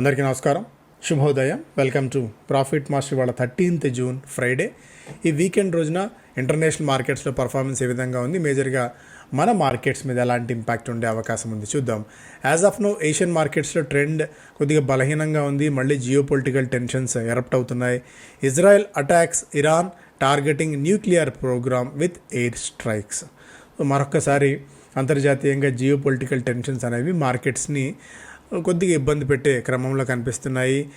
అందరికీ నమస్కారం. శుభోదయం. వెల్కమ్ టు ప్రాఫిట్ మాస్టర్ వాళ్ళ థర్టీన్త్ జూన్ ఫ్రైడే ఈ వీకెండ్ రోజున ఇంటర్నేషనల్ మార్కెట్స్లో పర్ఫార్మెన్స్ ఏ విధంగా ఉంది? మేజర్గా మన మార్కెట్స్ మీద ఎలాంటి ఇంపాక్ట్ ఉండే అవకాశం ఉంది? చూద్దాం. యాజ్ ఆఫ్ నో ఏషియన్ మార్కెట్స్లో ట్రెండ్ కొద్దిగా బలహీనంగా ఉంది. మళ్ళీ జియో పొలిటికల్ టెన్షన్స్ ఎరప్ట్ అవుతున్నాయి Israel attacks Iran targeting nuclear programme with air strikes మరొకసారి అంతర్జాతీయంగా జియో పొలిటికల్ టెన్షన్స్ అనేవి మార్కెట్స్ని కొద్దిగా ఇబ్బంది పెట్టే క్రమంలో కనిపిస్తున్నాయి.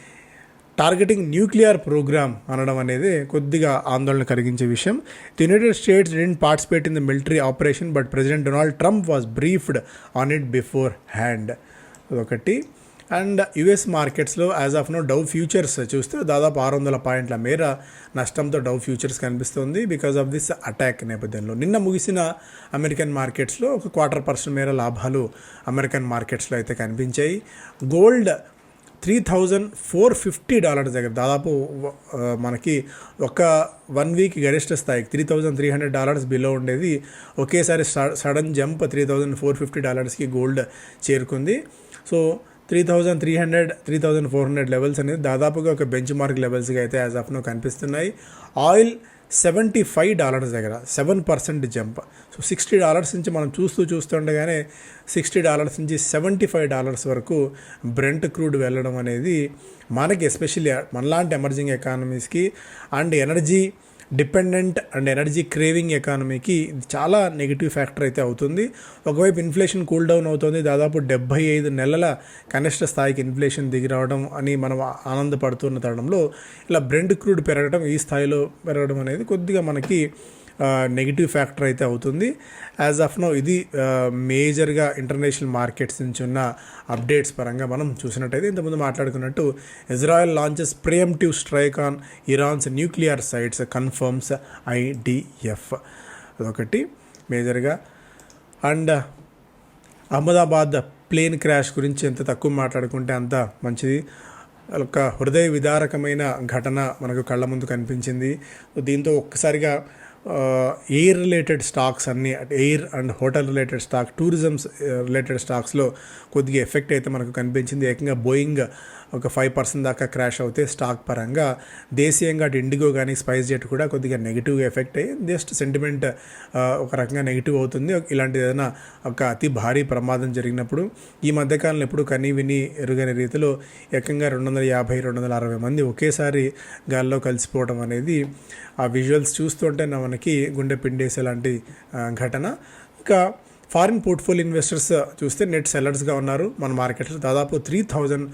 టార్గెటింగ్ న్యూక్లియర్ ప్రోగ్రామ్ అనడం అనేది కొద్దిగా ఆందోళన కలిగించే విషయం. The United States didn't participate in the military operation but President Donald Trump was briefed on it beforehand అదొకటి. అండ్ యుఎస్ మార్కెట్స్లో as of now Dow futures చూస్తే దాదాపు ఆరు వందల పాయింట్ల మేర నష్టంతో డౌ ఫ్యూచర్స్ కనిపిస్తుంది బికాస్ ఆఫ్ దిస్ అటాక్ నేపథ్యంలో. నిన్న ముగిసిన అమెరికన్ మార్కెట్స్లో ఒక క్వార్టర్ పర్సెంట్ మేర లాభాలు అమెరికన్ మార్కెట్స్లో అయితే కనిపించాయి. Gold three thousand four fifty dollars దగ్గర దాదాపు మనకి ఒక వన్ వీక్ గరిష్ట స్థాయికి three thousand three hundred dollars below ఉండేది. ఒకేసారి sudden jump three thousand four fifty డాలర్స్కి gold చేరుకుంది. So three thousand three hundred three thousand four hundred levels అనేది దాదాపుగా ఒక బెంచ్ మార్క్ లెవెల్స్గా అయితే యాజ్ ఆఫ్ నో కనిపిస్తున్నాయి. ఆయిల్ సెవెంటీ ఫైవ్ డాలర్స్ దగ్గర seven percent jump so sixty dollars నుంచి మనం చూస్తూ చూస్తుండగానే సిక్స్టీ డాలర్స్ నుంచి సెవెంటీ ఫైవ్ డాలర్స్ వరకు బ్రెంట్ క్రూడ్ వెళ్ళడం అనేది మనకి ఎస్పెషల్లీ మనలాంటి emerging ఎకానమీస్కి and energy dependent and energy craving ఎకానమీకి చాలా నెగిటివ్ ఫ్యాక్టర్ అయితే అవుతుంది. ఒకవైపు ఇన్ఫ్లేషన్ కూల్ డౌన్ అవుతుంది. దాదాపు డెబ్బై ఐదు నెలల కనిష్ట స్థాయికి ఇన్ఫ్లేషన్ దిగి రావడం అని మనం ఆనందపడుతున్న తరుణంలో ఇలా బ్రెండ్ క్రూడ్ పెరగడం ఈ స్థాయిలో పెరగడం అనేది కొద్దిగా మనకి నెగిటివ్ ఫ్యాక్టర్ అయితే అవుతుంది. యాజ్ ఆఫ్ నో ఇది మేజర్గా ఇంటర్నేషనల్ మార్కెట్స్ నుంచి ఉన్న అప్డేట్స్ పరంగా మనం చూసినట్టయితే ఇంతకుముందు మాట్లాడుకున్నట్టు Israel launches preemptive strike on Iran's nuclear sites confirms IDF అదొకటి మేజర్గా అండ్ అహ్మదాబాద్ ప్లేన్ క్రాష్ గురించి ఎంత తక్కువ మాట్లాడుకుంటే అంత మంచిది. ఒక హృదయ విదారకమైన ఘటన మనకు కళ్ళ ముందు కనిపించింది. దీంతో ఒక్కసారిగా ఎయిర్ రిలేటెడ్ స్టాక్స్ అన్నీ air and hotel related stock tourisms related స్టాక్స్లో కొద్దిగా ఎఫెక్ట్ అయితే మనకు కనిపించింది. ఏకంగా బోయింగ్ ఒక ఫైవ్ పర్సెంట్ దాకా క్రాష్ అవుతే స్టాక్ పరంగా దేశీయంగా అటు ఇండిగో కానీ స్పైస్ జెట్ కూడా కొద్దిగా నెగిటివ్ ఎఫెక్ట్ అయ్యి జస్ట్ సెంటిమెంట్ ఒక రకంగా నెగిటివ్ అవుతుంది. ఇలాంటి ఏదైనా ఒక అతి భారీ ప్రమాదం జరిగినప్పుడు ఈ మధ్యకాలంలో ఎప్పుడు కని విని ఎరుగని రీతిలో ఏకంగా రెండు వందల యాభై రెండు వందల అరవై మంది ఒకేసారి గాల్లో కలిసిపోవడం అనేది ఆ విజువల్స్ చూస్తుంటే మనకి గుండె పిండేసే లాంటి ఘటన. ఇంకా ఫారిన్ పోర్ట్ఫోలియో ఇన్వెస్టర్స్ చూస్తే నెట్ సెల్లర్స్గా ఉన్నారు. మన మార్కెట్లో దాదాపు three thousand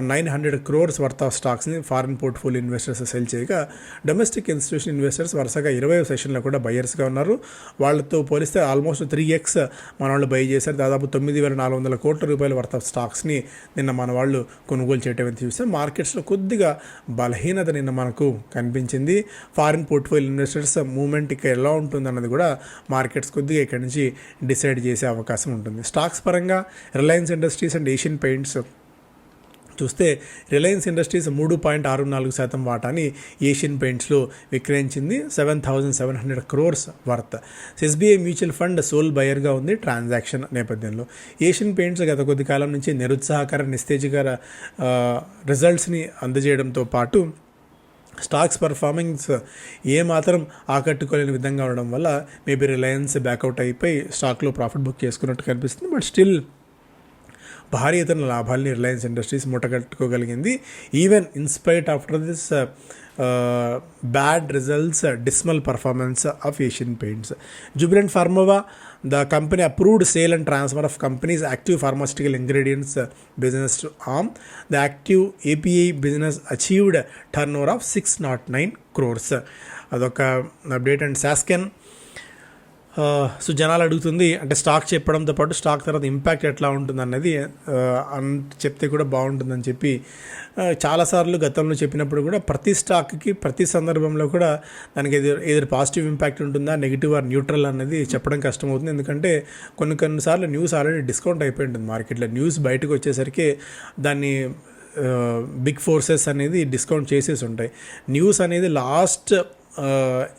nine hundred crores worth of స్టాక్స్ని foreign portfolio investors sell చేయగా డొమెస్టిక్ ఇన్స్టిట్యూషన్ ఇన్వెస్టర్స్ వరుసగా ఇరవై సెషన్లో కూడా బయర్స్గా ఉన్నారు. వాళ్ళతో పోలిస్తే ఆల్మోస్ట్ త్రీ ఎక్స్ మన వాళ్ళు బై చేశారు. దాదాపు తొమ్మిది వేల నాలుగు వందల కోట్ల రూపాయల వర్త్ ఆఫ్ స్టాక్స్ని నిన్న మన వాళ్ళు కొనుగోలు చేయటం అయితే చూస్తే మార్కెట్స్లో కొద్దిగా బలహీనత నిన్న మనకు కనిపించింది. ఫారిన్ పోర్ట్ఫోలియో ఇన్వెస్టర్స్ మూమెంట్ ఇక ఎలా ఉంటుంది అన్నది కూడా మార్కెట్స్ కొద్దిగా ఇక్కడి నుంచి డిసైడ్ చేసే అవకాశం ఉంటుంది. స్టాక్స్ పరంగా Reliance industries and Asian paints చూస్తే రిలయన్స్ ఇండస్ట్రీస్ మూడు పాయింట్ ఆరు నాలుగు శాతం వాటాని ఏషియన్ పెయింట్స్లో విక్రయించింది seven thousand seven hundred crores worth. SBI mutual fund sole బయర్గా ఉంది ట్రాన్సాక్షన్ నేపథ్యంలో. ఏషియన్ పెయింట్స్ గత కొద్ది కాలం నుంచి నిరుత్సాహకర నిస్తేజకర రిజల్ట్స్ని అందజేయడంతో పాటు స్టాక్స్ పర్ఫార్మెన్స్ ఏమాత్రం ఆకట్టుకోలేని విధంగా ఉండడం వల్ల మేబీ రిలయన్స్ బ్యాకౌట్ అయిపోయి స్టాక్లో ప్రాఫిట్ బుక్ చేసుకున్నట్టు కనిపిస్తుంది. బట్ స్టిల్ భారీ ఎత్తున లాభాల్ని Reliance Industries మూటగట్టుకోగలిగింది. Even in spite after this bad results dismal performance of Asian Paints Jubilant Pharmova the company approved sale and transfer of company's active pharmaceutical ingredients business to arm the active API business achieved turnover of six nought nine crores అదొక update and Sasken so జనాలు అడుగుతుంది అంటే stock చెప్పడంతో పాటు stock తర్వాత impact ఎట్లా ఉంటుంది అన్నది అన్ చెప్తే కూడా బాగుంటుందని చెప్పి చాలాసార్లు గతంలో చెప్పినప్పుడు కూడా ప్రతి స్టాక్కి ప్రతి సందర్భంలో కూడా దానికి ఎదురు ఎదురు పాజిటివ్ ఇంపాక్ట్ ఉంటుందా నెగిటివ్ ఆర్ న్యూట్రల్ అనేది చెప్పడం కష్టమవుతుంది. ఎందుకంటే కొన్ని కొన్నిసార్లు న్యూస్ ఆల్రెడీ డిస్కౌంట్ అయిపోయి ఉంటుంది మార్కెట్లో. న్యూస్ బయటకు వచ్చేసరికి దాన్ని బిగ్ ఫోర్సెస్ అనేది డిస్కౌంట్ చేసేసి ఉంటాయి. న్యూస్ అనేది లాస్ట్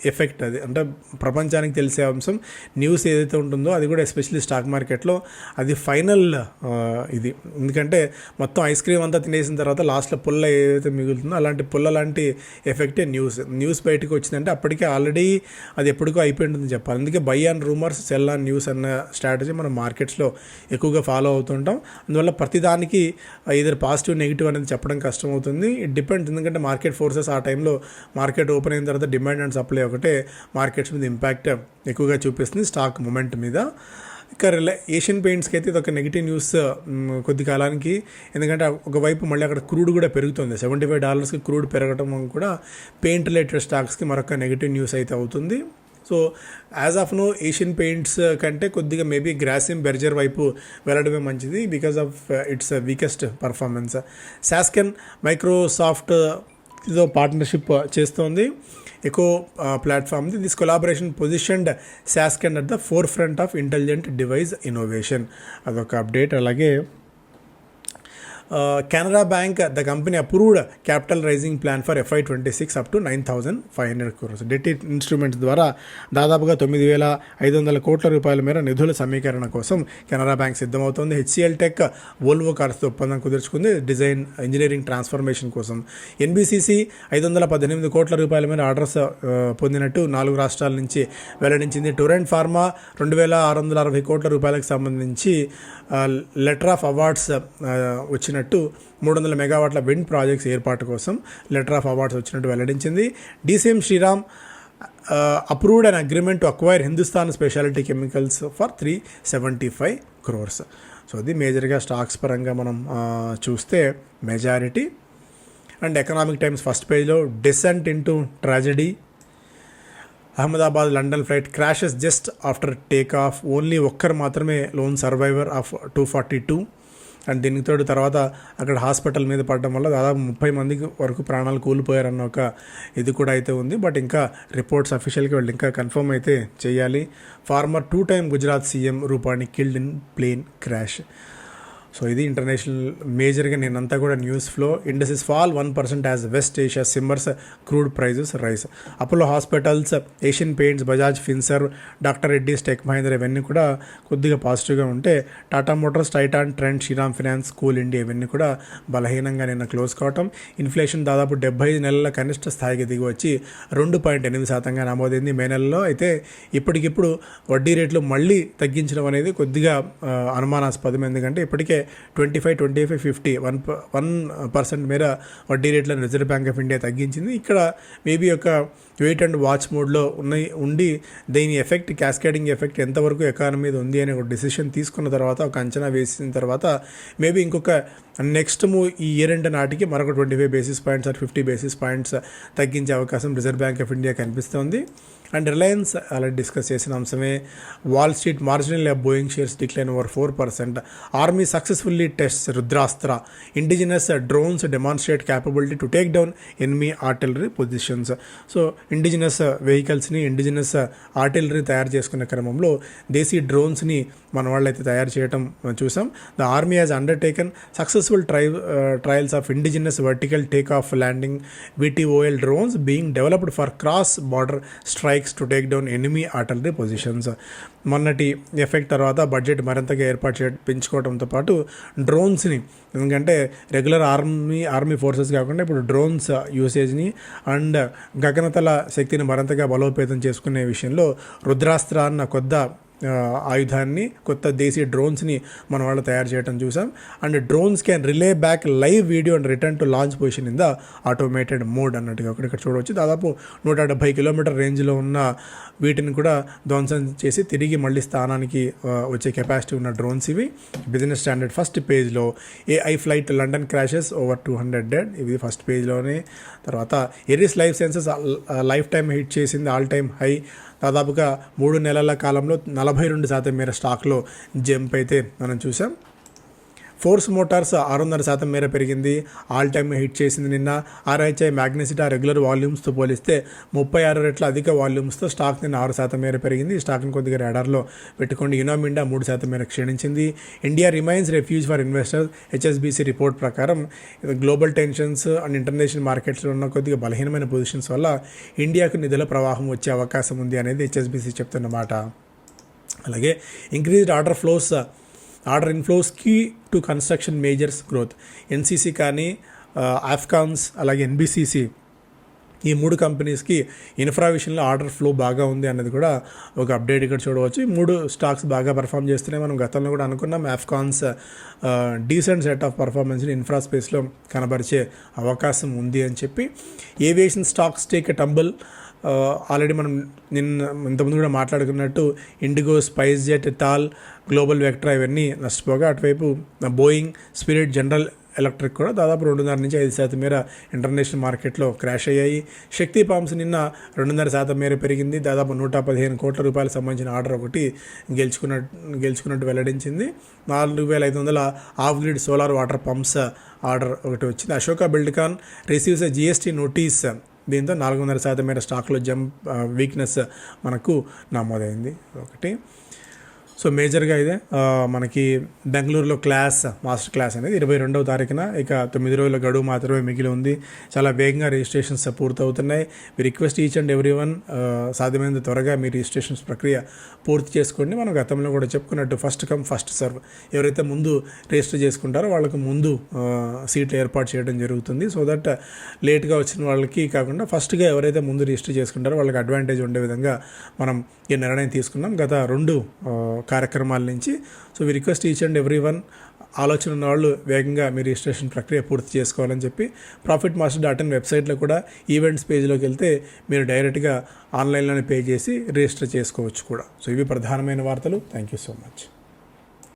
ఎఫెక్ట్ అది. అంటే ప్రపంచానికి తెలిసే అంశం న్యూస్ ఏదైతే ఉంటుందో అది కూడా ఎస్పెషల్లీ స్టాక్ మార్కెట్లో అది ఫైనల్ ఇది. ఎందుకంటే మొత్తం ఐస్ క్రీమ్ అంతా తినేసిన తర్వాత లాస్ట్లో పుల్ల ఏదైతే మిగులుతుందో అలాంటి పుల్ల లాంటి ఎఫెక్టే న్యూస్ న్యూస్ బయటకు వచ్చిందంటే అప్పటికే ఆల్రెడీ అది ఎప్పటికో అయిపోయి ఉంటుందని చెప్పాలి. అందుకే buy and rumours sell on news అన్న స్ట్రాటజీ మనం మార్కెట్స్లో ఎక్కువగా ఫాలో అవుతుంటాం. అందువల్ల ప్రతిదానికి ఇద్దరు పాజిటివ్ నెగిటివ్ అనేది చెప్పడం కష్టం అవుతుంది ఇట్ డిపెండ్స్ ఎందుకంటే మార్కెట్ ఫోర్సెస్ ఆ టైంలో మార్కెట్ ఓపెన్ అయిన తర్వాత డిమాండ్ అండ్ సప్లై ఒకటే మార్కెట్స్ మీద ఇంపాక్ట్ ఎక్కువగా చూపిస్తుంది స్టాక్ మూమెంట్ మీద. ఇక్కడ రిలే ఏషియన్ పెయింట్స్కి అయితే ఇది ఒక నెగిటివ్ న్యూస్ కొద్ది కాలానికి. ఎందుకంటే ఒకవైపు మళ్ళీ అక్కడ క్రూడ్ కూడా పెరుగుతుంది. సెవెంటీ ఫైవ్ డాలర్స్కి క్రూడ్ పెరగడం కూడా పెయింట్ రిలేటెడ్ స్టాక్స్కి మరొక నెగిటివ్ న్యూస్ అయితే అవుతుంది. So as of now Asian Paints కంటే కొద్దిగా మేబీ గ్రాసిమ్ బెర్జర్ వైపు వెళ్ళడమే మంచిది because of its weakest performance. Sasken Microsoft ఇదో పార్ట్నర్షిప్ చేస్తోంది. Eco platform this collaboration positioned Sasken at the forefront of intelligent device innovation అదొక అప్డేట్ అలాగే Canara Bank the company approved capital raising plan for FY twenty six up to nine thousand five hundred crores debt instruments ద్వారా దాదాపుగా తొమ్మిది వేల ఐదు వందల కోట్ల రూపాయల మేర నిధుల సమీకరణ కోసం కెనరా బ్యాంక్ సిద్ధమవుతోంది. హెచ్సిఎల్ టెక్ వోల్వో కార్స్తో ఒప్పందం కుదుర్చుకుంది. డిజైన్ ఇంజనీరింగ్ ట్రాన్స్ఫర్మేషన్ కోసం ఎన్బిసిసి ఐదు వందల పద్దెనిమిది కోట్ల రూపాయల మేర ఆర్డర్స్ పొందినట్టు నాలుగు రాష్ట్రాల నుంచి వెల్లడించింది. టూరెంట్ ఫార్మా రెండు వేల ఆరు వందల అరవై కోట్ల రూపాయలకు సంబంధించి లెటర్ ఆఫ్ అవార్డ్స్ వచ్చిన వచ్చినట్టు మూడు వందల మెగావాట్ల విండ్ ప్రాజెక్ట్స్ ఏర్పాటు కోసం లెటర్ ఆఫ్ అవార్డ్స్ వచ్చినట్టు వెల్లడించింది. DCM Shriram approved and agreement to acquire Hindustan Speciality Chemicals for three seventy five crores so అది మేజర్గా స్టాక్స్ పరంగా మనం చూస్తే majority and Economic Times first పేజ్లో descent into tragedy Ahmedabad London flight crashes just after take off only ఒక్కరు మాత్రమే lone survivor of two forty two and దీనికి తోడు తర్వాత అక్కడ హాస్పిటల్ మీద పడడం వల్ల దాదాపు ముప్పై మందికి వరకు ప్రాణాలు కూలిపోయారన్న ఒక ఇది కూడా అయితే ఉంది. బట్ ఇంకా రిపోర్ట్స్ అఫీషియల్కి వాళ్ళు ఇంకా కన్ఫర్మ్ అయితే చేయాలి. Former two time Gujarat CM Rupani killed in plane crash so ఇది ఇంటర్నేషనల్ మేజర్గా నేనంతా కూడా news flow industries fall one percent as west Asia simmers crude prices rise Apollo Hospitals Asian Paints Bajaj Finserv Dr Reddy's Tech Mahindra ఇవన్నీ కూడా కొద్దిగా పాజిటివ్గా ఉంటే Tata Motors Titan Trent Shriram Finance Coal India ఇవన్నీ కూడా బలహీనంగా నిన్న close కావటం. ఇన్ఫ్లేషన్ దాదాపు డెబ్బై ఐదు నెలల కనిష్ట స్థాయికి దిగి వచ్చి రెండు పాయింట్ ఎనిమిది శాతంగా నమోదైంది. మే నెలలో అయితే ఇప్పటికిప్పుడు వడ్డీ రేట్లు మళ్ళీ తగ్గించడం అనేది కొద్దిగా అనుమానాస్పదం. ఎందుకంటే ఇప్పటికే twenty five twenty five fifty one one percent మేర వడ్డీ రేట్లను రిజర్వ్ బ్యాంక్ ఆఫ్ ఇండియా తగ్గించింది. ఇక్కడ మేబీ ఒక వెయిట్ అండ్ వాచ్ మోడ్లో ఉన్నాయి ఉండి దీని ఎఫెక్ట్ క్యాస్కేడింగ్ ఎఫెక్ట్ ఎంతవరకు ఎకానమీ మీద ఉంది అనే ఒక డిసిషన్ తీసుకున్న తర్వాత ఒక అంచనా వేసిన తర్వాత మేబీ ఇంకొక నెక్స్ట్ మూవ్ ఈ ఇయర్ ఎండ్ నాటికి మరొక twenty five basis points or fifty basis points తగ్గించే అవకాశం రిజర్వ్ బ్యాంక్ ఆఫ్ ఇండియా కనిపిస్తోంది. అండ్ రిలయన్స్ అలా డిస్కస్ చేసిన అంశమే. Wall Street marginal Boeing shares decline over four percent army successfully test Rudrastra indigenous drones demonstrate capability to take down enemy artillery positions so indigenous వెహికల్స్ని indigenous artillery తయారు చేసుకునే క్రమంలో దేశీ డ్రోన్స్ని మన వాళ్ళైతే తయారు చేయడం చూసాం. The army has undertaken successful try trials of indigenous vertical take off landing VTOL drones being developed for cross border strike strikes to take down enemy artillery positions మొన్నటి ఎఫెక్ట్ తర్వాత బడ్జెట్ మరింతగా ఏర్పాటు చే పెంచుకోవడంతో పాటు డ్రోన్స్ని ఎందుకంటే రెగ్యులర్ ఆర్మీ ఆర్మీ ఫోర్సెస్ కాకుండా ఇప్పుడు డ్రోన్స్ యూసేజ్ని అండ్ గగనతల శక్తిని మరింతగా బలోపేతం చేసుకునే విషయంలో రుద్రాస్త్ర అన్న కొద్ద ఆయుధాన్ని కొత్త దేశీ డ్రోన్స్ని మన వాళ్ళు తయారు చేయడం చూసాం. And drones can relay back live video and return to launch position in the automated mode అన్నట్టుగా ఒకటి ఇక్కడ చూడవచ్చు. దాదాపు నూట డెబ్బై కిలోమీటర్ రేంజ్లో ఉన్న వీటిని కూడా ధ్వంసం చేసి తిరిగి మళ్ళీ స్థానానికి వచ్చే కెపాసిటీ ఉన్న డ్రోన్స్ ఇవి. బిజినెస్ స్టాండర్డ్ ఫస్ట్ పేజ్లో AI flight London crashes over two hundred dead ఇది ఫస్ట్ పేజ్లోనే తర్వాత Eris Life Sciences lifetime hit చేసింది ఆల్ టైమ్ హై దాదాపుగా మూడు నెలల కాలంలో నలభై రెండు శాతం మేర స్టాక్లో జంప్ అయితే మనం చూసాం. ఫోర్స్ మోటార్స్ ఆరున్నర శాతం మేర పెరిగింది. ఆల్ టైమ్ హిట్ చేసింది నిన్న. ఆర్ఐహెచ్ఐ మ్యాగ్నెసిటా రెగ్యులర్ వాల్యూమ్స్తో పోలిస్తే ముప్పై ఆరు రెట్ల అధిక వాల్యూమ్స్తో స్టాక్ నిన్న ఆరు శాతం మేర పెరిగింది. ఈ స్టాక్ని కొద్దిగా రాడార్లో పెట్టుకోండి. యునామిండా మూడు శాతం మేర క్షీణించింది. India remains refuge for investors HSBC report ప్రకారం గ్లోబల్ టెన్షన్స్ అండ్ ఇంటర్నేషనల్ మార్కెట్స్లో ఉన్న కొద్దిగా బలహీనమైన పొజిషన్స్ వల్ల ఇండియాకు నిధుల ప్రవాహం వచ్చే అవకాశం ఉంది అనేది హెచ్ఎస్బీసీ చెప్తున్నమాట అలాగే increased order flows order inflows key to construction majors growth. NCC కానీ ఆఫ్కాన్స్ అలాగే ఎన్బిసిసి ఈ మూడు కంపెనీస్కి ఇన్ఫ్రా విషయంలో ఆర్డర్ ఫ్లో బాగా ఉంది అన్నది కూడా ఒక అప్డేట్ ఇక్కడ చూడవచ్చు. ఈ మూడు స్టాక్స్ బాగా పర్ఫామ్ చేస్తున్నాయి. మనం గతంలో కూడా అనుకున్నాం ఆఫ్కాన్స్ డీసెంట్ సెట్ ఆఫ్ పర్ఫార్మెన్స్ని ఇన్ఫ్రా స్పేస్లో కనబరిచే అవకాశం ఉంది అని చెప్పి. Aviation stocks take a tumble already మనం నిన్న ఇంతకుముందు కూడా మాట్లాడుకున్నట్టు IndiGo spice jet tall Global Vectra ఇవన్నీ నష్టపోగా అటువైపు బోయింగ్ స్పిరిట్ జనరల్ ఎలక్ట్రిక్ కూడా దాదాపు రెండున్నర నుంచి ఐదు శాతం మేర ఇంటర్నేషనల్ మార్కెట్లో క్రాష్ అయ్యాయి. శక్తి పాంప్స్ నిన్న రెండున్నర శాతం మేర పెరిగింది. దాదాపు నూట పదిహేను కోట్ల రూపాయలకు సంబంధించిన ఆర్డర్ ఒకటి గెలుచుకున్న గెలుచుకున్నట్టు వెల్లడించింది. నాలుగు వేల ఐదు వందల off grid solar water pumps order ఒకటి వచ్చింది. Ashoka Buildcon receives GST notice. దీంతో నాలుగున్నర శాతం మేర స్టాక్లో జంప్ వీక్నెస్ మనకు నమోదైంది. ఒకటి. సో మేజర్గా ఇదే. మనకి బెంగళూరులో క్లాస్ మాస్టర్ క్లాస్ అనేది ఇరవై రెండవ తారీఖున. ఇక తొమ్మిది రోజుల గడువు మాత్రమే మిగిలి ఉంది. చాలా వేగంగా రిజిస్ట్రేషన్స్ పూర్తవుతున్నాయి. మీ request each and every one సాధ్యమైనంత త్వరగా మీ రిజిస్ట్రేషన్స్ ప్రక్రియ పూర్తి చేసుకోండి. మనం గతంలో కూడా చెప్పుకున్నట్టు ఫస్ట్ కమ్ ఫస్ట్ సర్వ్ ఎవరైతే ముందు రిజిస్టర్ చేసుకుంటారో వాళ్ళకు ముందు సీట్లు ఏర్పాటు చేయడం జరుగుతుంది. సో దట్ లేట్గా వచ్చిన వాళ్ళకి కాకుండా ఫస్ట్గా ఎవరైతే ముందు రిజిస్టర్ చేసుకుంటారో వాళ్ళకి అడ్వాంటేజ్ ఉండే విధంగా మనం ఈ నిర్ణయం తీసుకున్నాం. గత రెండు కార్యక్రమాల నుంచి. So we request each and every one ఆలోచన ఉన్న వాళ్ళు వేగంగా మీ రిజిస్ట్రేషన్ ప్రక్రియ పూర్తి చేసుకోవాలని చెప్పి ప్రాఫిట్ మాస్టర్ డాట్ ఇన్ వెబ్సైట్లో కూడా ఈవెంట్స్ పేజ్లోకి వెళ్తే మీరు డైరెక్ట్గా ఆన్లైన్లోనే పే చేసి రిజిస్టర్ చేసుకోవచ్చు కూడా. సో ఇవి ప్రధానమైన వార్తలు. Thank you so much